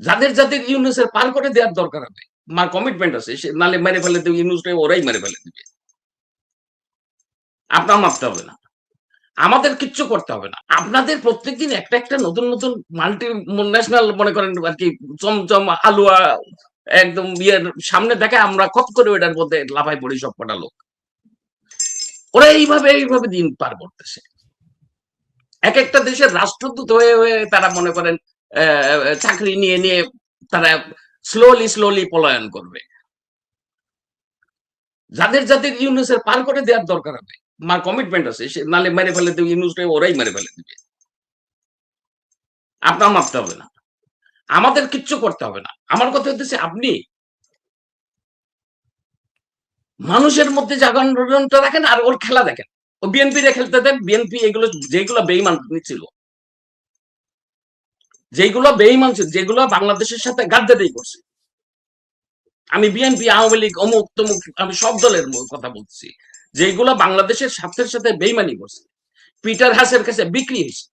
যাদের যাদের ইউনুসের পার করে দেওয়ার দরকার হবে মার কমিটমেন্ট আছে নালে মেরে ফেলে দেবে ইউনুসটা ওরাই মেরে ফেলে দিবে। আপনার মাপতে হবে না। আমাদের কিচ্ছু করতে হবে না। আপনাদের প্রত্যেকদিন একটা একটা নতুন নতুন মাল্টি ন্যাশনাল মনে করেন আর কি, চমচম আলুয়া একদম ইয়ের সামনে দেখে আমরা কত করে ওটার মধ্যে লাফাই পড়ি সব কটা লোক। ওরা এইভাবে এইভাবে দিন পার করতেছে। এক একটা দেশের রাষ্ট্রদূত হয়ে হয়ে তারা মনে করেন চাকরি নিয়ে নিয়ে তারা স্লোলি স্লোলি পলায়ন করবে। যাদের যাদের ইউনুসের পার করে দেওয়ার দরকার হবে। মার কমিটমেন্ট আছে নালে মেরে ফেলে দেবে ইউনুসটা ওরাই মেরে ফেলে দিবে। আপনার মাপতে হবে না। আমাদের কিচ্ছু করতে হবে না। আমার কথা হচ্ছে আপনি মানুষের মধ্যে জাগরণটা রাখেন আর ওর খেলা দেখেন। ও বিএনপি রে খেলতে দেন। বিএনপি এগুলো, যেগুলো বেইমান ছিল। যেগুলো বেইমান যেগুলো বাংলাদেশের সাথে গাদ্দারি করছে। আমি বিএনপি, আওয়ামী লীগ, অমুক তমুক, আমি সব দলের কথা বলছি। যেগুলো বাংলাদেশের স্বার্থের সাথে বেইমানি করছে। পিটার হাসের কাছে বিক্রি হয়েছে।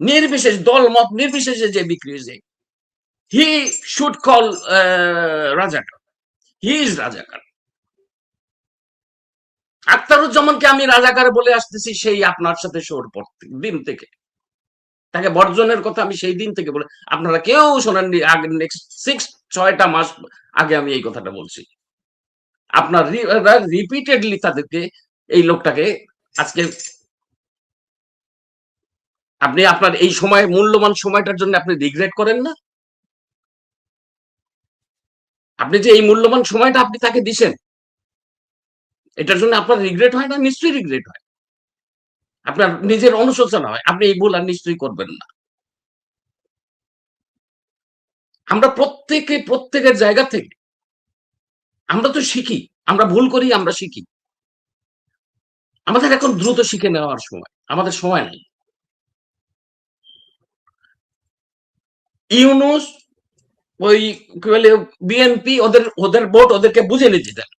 নির্বিশেষ দল মত নির্বিশেষে যে বিক্রি হয়েছে। হি শুড কল রাজাকার। হি ইজ রাজাকার। আক্তারুজ্জামানকে আমি রাজাকার বলে আসতেছি, সেই আপনার সাথে শোর পর দিন থেকে। তাকে বর্জনের কথা আমি সেই দিন থেকে বলে, আপনারা কেউ শোনেননি, আগে নেক্সট সিক্স ছয়টা মাস আগে আমি এই কথাটা বলছি। আপনার রিপিটেডলি তাদেরকে এই লোকটাকে আজকে আপনি আপনার এই সময়, মূল্যবান সময়টার জন্য আপনি রিগ্রেট করেন না? আপনি যে এই মূল্যবান সময়টা আপনি তাকে দিছেন, এটার জন্য আপনার রিগ্রেট হয় না? নিশ্চয়ই রিগ্রেট হয়। আপনার নিজের অনুশোচনা হয়। আপনি এই ভুল আর নিশ্চয়ই করবেন না। আমরা প্রত্যেকে, প্রত্যেকের জায়গা থেকে আমরা তো শিখি। আমরা ভুল করি, আমরা শিখি। আমাদের এখন দ্রুত শিখে নেওয়ার সময়। আমাদের সময় নেই। ইউনুস, ওই কি বলে, বিএনপি, ওদের ওদের ভোট ওদেরকে বুঝে নিতে দেন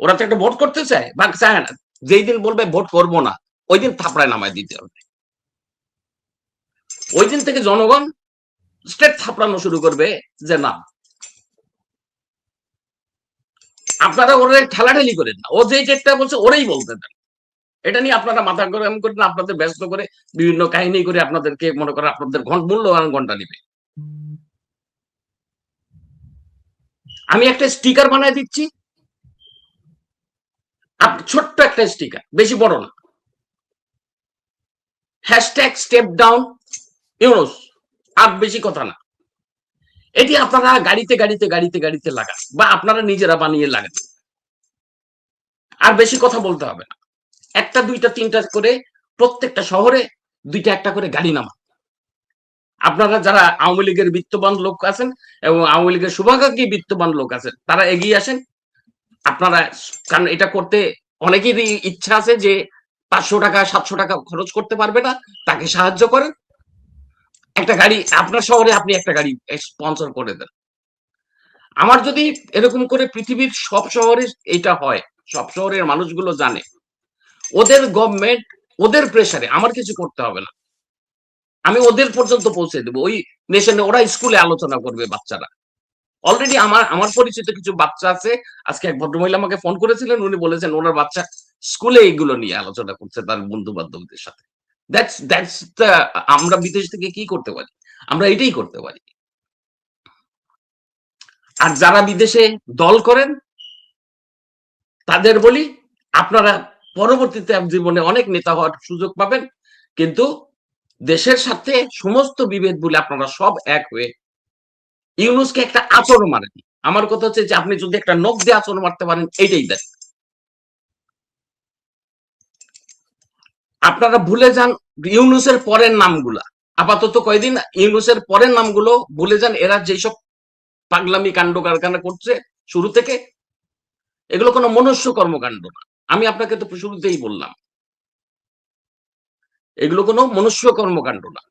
ওরা তো একটা ভোট করতে চায় বা চায় না। যেই দিন বলবে ভোট করব না, ওই দিন থাপড়ায় নামায় দিতে হবে। ওই দিন থেকে জনগণ স্টেট থাপড়ানো শুরু করবে যে না। আপনারা ওরা ঠেলাঠেলি করেন না। ও যে ডেটটা বলছে, ওরাই বলতে দেন। এটা নিয়ে আপনারা মাথা গরম করেন আপনাদের ব্যস্ত করে বিভিন্ন কাহিনী করে আপনাদেরকে মনে করেন আপনাদের মূল্যবান ঘণ্টা নিবে। আমি একটা স্টিকার বানায় দিচ্ছি। ছোট্ট একটা স্টিকার বেশি বড় না। হ্যাশট্যাগ স্টেপ ডাউন ইউনোস আর বেশি কথা না। এটি আপনারা গাড়িতে গাড়িতে গাড়িতে গাড়িতে লাগান, বা আপনারা নিজেরা বানিয়ে লাগান। আর বেশি কথা বলতে হবে না। একটা, দুইটা, তিনটা করে প্রত্যেকটা শহরে দুইটা, একটা করে গাড়ি নামা আপনারা যারা আওয়ামী লীগের বিত্তবান লোক আছেন এবং আওয়ামী লীগের শুভাকাঙ্ক্ষী বিত্তবান লোক আছেন, তারা এগিয়ে আসেন। আপনারা, কারণ এটা করতে অনেকেরই ইচ্ছা আছে যে পাঁচশো টাকা, সাতশো টাকা খরচ করতে পারবে না, তাকে সাহায্য করেন। একটা গাড়ি, আপনার শহরে আপনি একটা গাড়ি স্পন্সর করে দেন। আমার যদি এরকম করে পৃথিবীর সব শহরে এটা হয়, সব শহরের মানুষগুলো জানে, ওদের গভর্নমেন্ট ওদের প্রেসারে আমার কিছু করতে হবে না। আমি ওদের পর্যন্ত পৌঁছে দেবো। ওই নেশনে ওরা স্কুলে আলোচনা করবে বাচ্চারা। অলরেডি আমার আমার পরিচিত কিছু বাচ্চা আছে। আজকে এক ভদ্রমহিলা আমাকে ফোন করেছিলেন, উনি বলেছেন ওনার বাচ্চা স্কুলে এইগুলো নিয়ে আলোচনা করছে তার বন্ধু বান্ধবদের সাথে দ্যাটস দ্যাটস আমরা বিদেশ থেকে কি করতে পারি? আমরা এটাই করতে পারি। আর যারা বিদেশে দল করেন, তাদের বলি, আপনারা পরবর্তীতে জীবনে অনেক নেতা হওয়ার সুযোগ পাবেন। কিন্তু দেশের সাথে সমস্ত বিভেদ বলে আপনারা সব এক হয়ে ইউনুসকে একটা আচর মারেন আমার কথা হচ্ছে যে আপনি যদি একটা নখ দিয়ে আচর মারতে পারেন, এইটাই দেন আপনারা ভুলে যান ইউনুসের পরের নামগুলা। আপাতত কয়দিন ইউনুসের পরের নামগুলো ভুলে যান, এরা যেসব পাগলামি কাণ্ড কারখানা করছে শুরু থেকে, এগুলো কোনো মনুষ্য কর্মকাণ্ড না। আমি আপনাকে তো শুরুতেই বললাম, এগুলো কোনো মনুষ্য কর্মকাণ্ড না।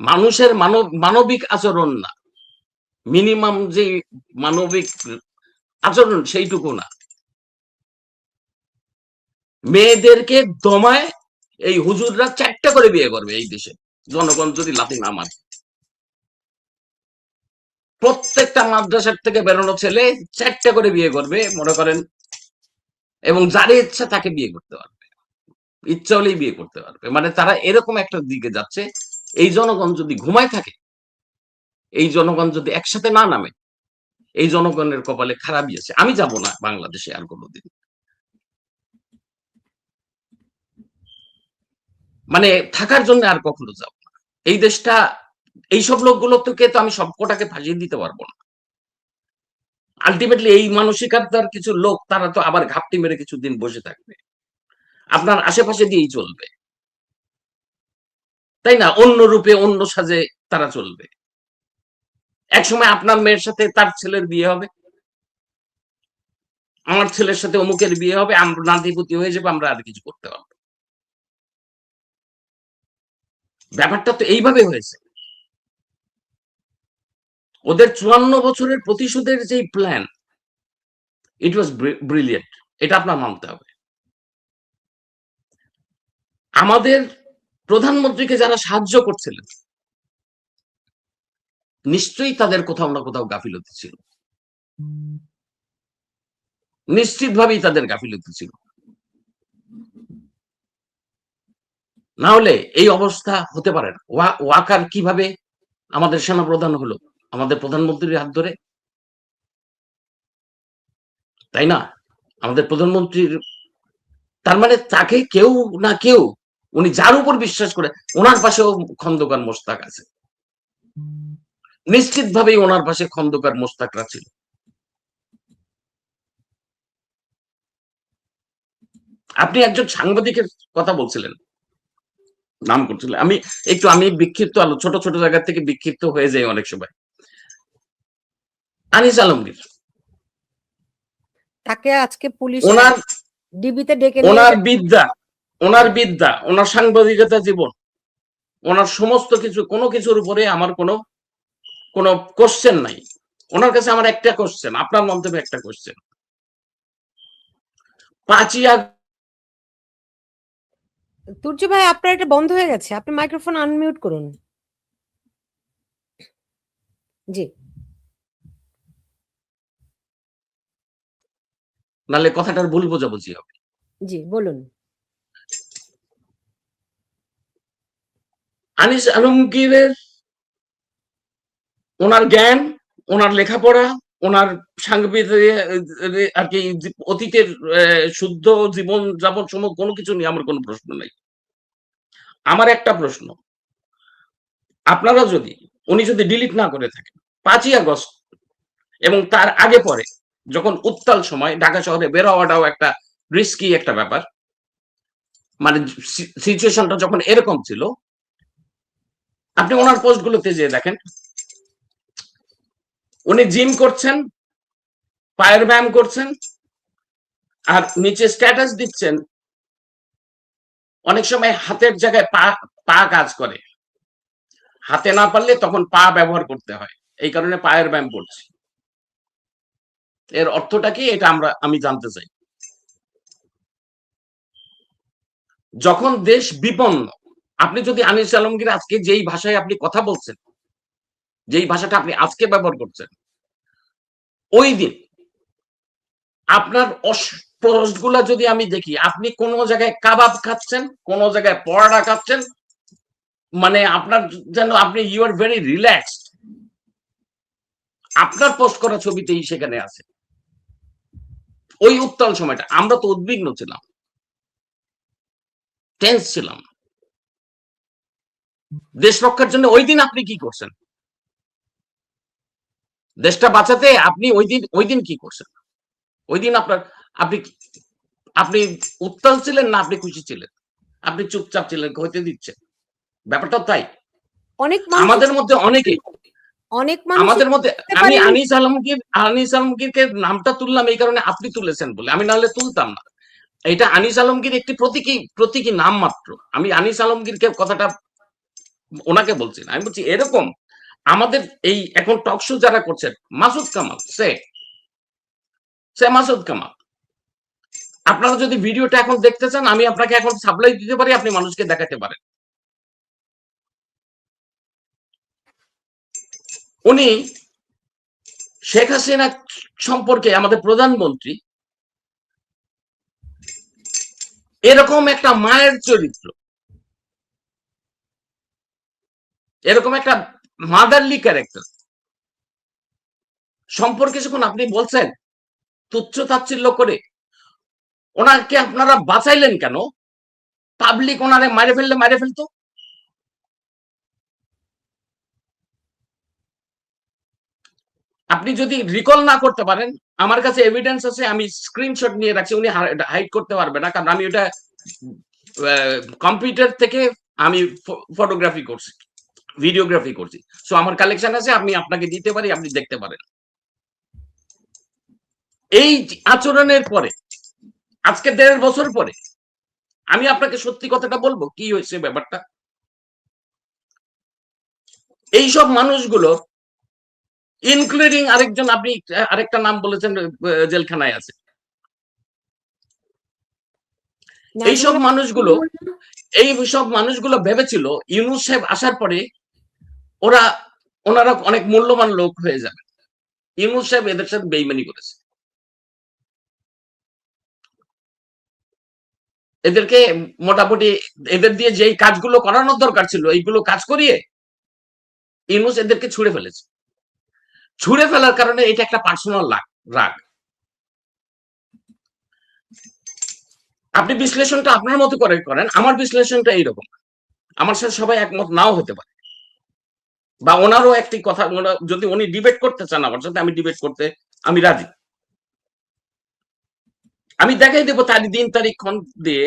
মানুষের মানব, মানবিক আচরণ না। মিনিমাম যে মানবিক আচরণ সেইটুকু না। মেয়েদেরকে দমায় এই হুজুররা চারটা করে বিয়ে করবে এই দেশে। জনগণ যদি লাথি না মারে। প্রত্যেকটা মাদ্রাসার থেকে বেরোনো ছেলে চারটে করে বিয়ে করবে, মনে করেন, এবং যার ইচ্ছা তাকে বিয়ে করতে পারবে। ইচ্ছা হলেই বিয়ে করতে পারবে। মানে তারা এরকম একটা দিকে যাচ্ছে এই জনগণ যদি ঘুমায় থাকে, এই জনগণ যদি একসাথে না নামে, এই জনগণের কপালে খারাপই আছে। আমি যাব না বাংলাদেশে আর কোনোদিন। মানে থাকার জন্য আর কখনো যাব না। এই দেশটা, এইসব লোকগুলো থেকে তো আমি সবকটাকে ফাঁসিয়ে দিতে পারব না। আলটিমেটলি এই মানসিকতার কিছু লোক, তারা তো আবার ঘাপটি মেরে কিছুদিন বসে থাকবে। আপনার আশেপাশে দিয়েই চলবে। তাই না? অন্য রূপে অন্য সাজে তারা চলবে। একসময় আপনার মেয়ের সাথে তার ছেলের বিয়ে হবে। আমার ছেলের সাথে অমুকের বিয়ে হবে। আমরা নাতিপুতি হয়ে যাবে, আমরা আর কিছু করতে পারব ব্যাপারটা তো এইভাবে হয়েছে। ওদের চুয়ান্ন বছরের প্রতিশোধের যে প্ল্যান ইট ওয়াজ ব্রিলিয়েন্ট এটা আপনার মানতে হবে। আমাদের প্রধানমন্ত্রীকে যারা সাহায্য করছিলেন, নিশ্চয়ই তাদের কোথাও না কোথাও গাফিলতি ছিল। নিশ্চিতভাবেই তাদের গাফিলতি ছিল। না হলে এই অবস্থা হতে পারে না। ওয়াকার কীভাবে আমাদের সেনা প্রধান হলো, আমাদের প্রধানমন্ত্রীর হাত ধরে? তাই না? আমাদের প্রধানমন্ত্রীর, তার মানে তাকে কেউ না কেউ উনি যার উপর বিশ্বাস করে ওনার পাশেও খন্দকার মোস্তাক আছে। নিশ্চিতভাবেই ওনার পাশে খন্দকার মোস্তাকরা ছিল। আপনি একজন সাংবাদিকের কথা বলছিলেন নাম করছিলেন। আমি একটু আমি বিক্ষিপ্ত আলো ছোট ছোট জায়গা থেকে বিক্ষিপ্ত হয়ে যাই অনেক সময়। আনিস আলমগীর। তাকে আজকে পুলিশ ওনার ডিবিতে ডেকে ওনার বিদ্যা ওনার বিদ্যা ওনার সাংবাদিকতা জীবন ওনার সমস্ত কিছু কোনো কিছুর উপরে আমার কোনো কোনো কোশ্চেন নাই। ওনার কাছে আমার একটা কোশ্চেন আপনার মন্তব্যে একটা কোশ্চেন পাঁচই তুর্য ভাই আপনার এটা বন্ধ হয়ে গেছে আপনি মাইক্রোফোন আনমিউট করুন। জি। নাহলে কথাটার ভুল বোঝাবুঝি হবে। জি বলুন। আনিস আলমগীরের ওনার জ্ঞান, ওনার লেখাপড়া, ওনার সাংবাদিক আর কি অতীতের শুদ্ধ জীবন যাপন সময় কোনো কিছু নিয়ে আমার কোনো প্রশ্ন নাই। আমার একটা প্রশ্ন। আপনারা যদি, উনি যদি ডিলিট না করে থাকেন, পাঁচই আগস্ট এবং তার আগে পরে, যখন উত্তাল সময়, ঢাকা শহরে বের হওয়াটাও একটা রিস্কি একটা ব্যাপার মানে সিচুয়েশনটা যখন এরকম ছিল আপনি ওনার পোস্ট গুলোতে যেয়ে দেখেন। উনি জিম করছেন পায়ের ব্যায়াম করছেন, আর নিচে স্ট্যাটাস দিচ্ছেন, অনেক সময় হাতের জায়গায় পা পা কাজ করে। হাতে না পারলে তখন পা ব্যবহার করতে হয়। এই কারণে পায়ের ব্যায়াম করছি। এর অর্থটা কি? এটা আমরা, আমি জানতে চাই। যখন দেশ বিপন্ন আপনি যদি আনিস আলমগীর আজকে যেই ভাষায় আপনি কথা বলছেন, যেই ভাষাটা আপনি আজকে ব্যবহার করছেন, ওই দিন আপনার পোস্টগুলা যদি আমি দেখি, আপনি কোন জায়গায় কাবাব খাচ্ছেন, কোন জায়গায় পরোটা খাচ্ছেন মানে আপনার যেন আপনি ইউ আর ভেরি রিল্যাক্সড আপনার পোস্ট করা ছবিতেই সেখানে আছে। ওই উত্তাল সময়টা, আমরা তো উদ্বিগ্ন ছিলাম। টেন্স ছিলাম। দেশ রক্ষার জন্য ওই দিন আপনি কি করছেন? দেশটা বাঁচাতে আপনি ওই দিন ওই দিন কি করছেন? ওই দিন আপনার আপনি আপনি উত্তাল ছিলেন না আপনি খুশি ছিলেন? আপনি চুপচাপ ছিলেন হইতে দিচ্ছেন ব্যাপারটা তাই। অনেক আমাদের মধ্যে অনেকে অনেক আমাদের মধ্যে আমি আনিস আলমগীর আনিস আলমগীরকে নামটা তুললাম এই কারণে আপনি তুলেছেন বলে। আমি নাহলে তুলতাম না। এটা আনিস আলমগীর একটি প্রতীকী প্রতীকী নাম মাত্র। আমি আনিস আলমগীরকে কথাটা ওনাকে বলছি না। আমি বলছি, এরকম আমাদের এই এখন টক শো যারা করছেন মাসুদ কামাল, সে সে মাসুদ কামাল। আপনারা যদি ভিডিওটা এখন দেখতে চান, আমি আপনাকে এখন সাপ্লাই দিতে পারি, আপনি মানুষকে দেখাতে পারেন। উনি শেখ হাসিনা সম্পর্কে আমাদের প্রধানমন্ত্রী, এরকম একটা মায়ের চরিত্র এরকম একটা মাদারলি ক্যারেক্টার সম্পর্কে যখন আপনি বলছেন, তুচ্ছ তাচ্ছিল্য করে, ওনাকে আপনারা বাঁচাইলেন কেন? পাবলিক ওনারে মারে ফেললে মারে ফেলতো? আপনি যদি রিকল না করতে পারেন, আমার কাছে এভিডেন্স আছে, আমি স্ক্রিনশট নিয়ে রাখছি, উনি হাইড করতে পারবে না, কারণ আমি ওটা কম্পিউটার থেকে আমি ফটোগ্রাফি করছি। ভিডিওগ্রাফি করছি। সো আমার কালেকশন আছে আমি আপনাকে দিতে পারি আপনি দেখতে পারেন। এই আচরণের পরে আজকে দেড় বছর পরে আমি আপনাকে সত্যি কথাটা বলব কি হয়েছে ব্যাপারটা? এইসব মানুষগুলো ইনক্লুডিং আরেকজন আপনি আরেকটা নাম বলেছেন জেলখানায় আছে। এইসব মানুষগুলো এই সব মানুষগুলো ভেবেছিল ইউনুস সাহেব আসার পরে ওরা, ওনারা অনেক মূল্যবান লোক হয়ে যাবে। ইউনুস সাহেব এদের সাথে বেইমানি করেছে। এদেরকে মোটামুটি, এদের দিয়ে যেই কাজগুলো করানোর দরকার ছিল, এইগুলো কাজ করিয়ে ইউনুস এদেরকে ছুড়ে ফেলেছে। ছুড়ে ফেলার কারণে এটা একটা পার্সোনাল রাগ। আপনি বিশ্লেষণটা আপনার মতো করে করেন, আমার বিশ্লেষণটা এইরকম। আমার সাথে সবাই একমত নাও হতে পারে। বা ওনারও একটি কথা যদি উনি ডিবেট করতে চান আমার সাথে, আমি ডিবেট করতে, আমি রাজি। আমি দেখাই দেবো তার দিন, তারিখ দিয়ে।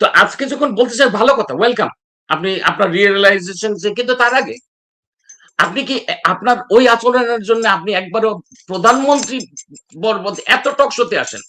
তো আজকে যখন বলতে চাই, ভালো কথা ওয়েলকাম আপনি, আপনার রিয়েলাইজেশন কিন্তু তার আগে। আপনি কি, আপনার ওই আচরণের জন্য আপনি একবারও প্রধানমন্ত্রী বর্বত এত টক শোতে আসেন?